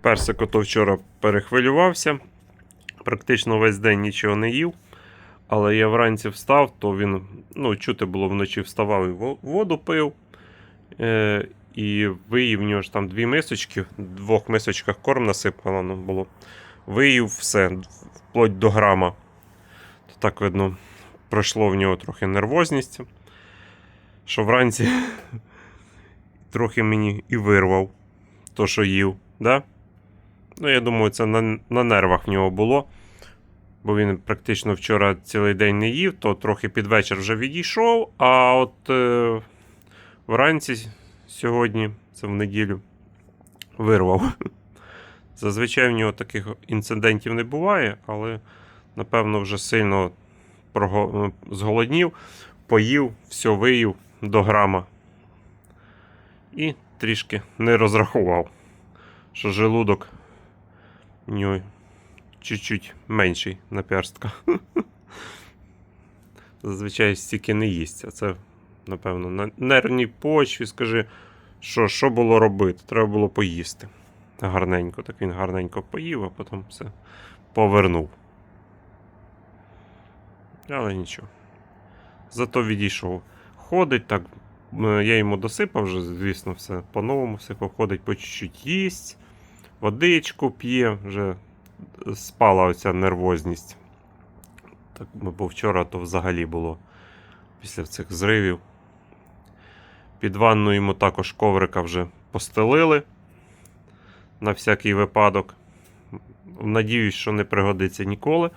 Персик ото вчора перехвилювався. Практично весь день нічого не їв. Але я вранці встав, то він, ну, чути було вночі вставав і воду пив. Е, і виїв в нього ж там дві мисочки, в двох мисочках корм насипано було. Виїв все, вплоть до грама. То так видно, пройшло в нього трохи нервозність. Що вранці трохи мені і вирвав то, що їв. Да? Ну, я думаю, це на, на нервах в нього було. Бо він практично вчора цілий день не їв, то трохи під вечір вже відійшов. А от е, вранці сьогодні, це в неділю, вирвав. Зазвичай в нього таких інцидентів не буває, але напевно вже сильно прого- зголоднів, поїв, все виїв до грама. І трішки не розрахував, що желудок нього чуть-чуть менший на перстка. Зазвичай стільки не їсть, а це, напевно, на нервній почві, скажи, що, що було робити? Треба було поїсти. Гарненько. Так він гарненько поїв, а потім все повернув. Але нічого. Зато відійшов. Ходить так. е, Я йому досипав вже, звісно, все по-новому, все ходить по чуть-чуть їсть, водичку п'є, вже спала оця нервозність. Так, бо вчора то взагалі було після цих зривів. Під ванну йому також коврика вже постелили на всякий випадок. Надіюсь, що не пригодиться ніколи,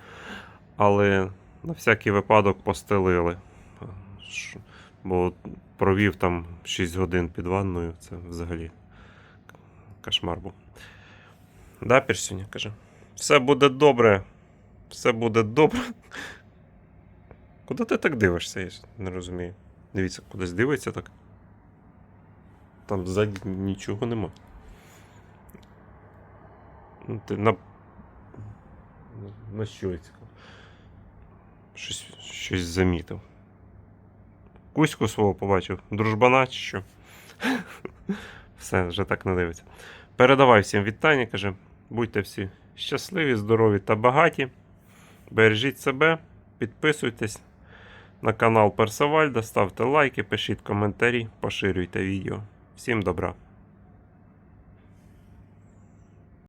але на всякий випадок постелили. Бо провів там 6 годин під ванною, це взагалі кошмар був. Да, Персюня, каже. Все буде добре. Все буде добре. Куди ти так дивишся? Я не розумію. Дивіться, кудись дивиться так. Там ззаді нічого нема. Ну, Ти на. На що цікаво? Щось, щось замітив. Кузьку свого побачив. Дружбана чи що? Все, вже так не дивиться. Передавай всім вітання, каже. Будьте всі щасливі, здорові та багаті. Бережіть себе, підписуйтесь на канал Персавальда, ставте лайки, пишіть коментарі, поширюйте відео. Всім добра!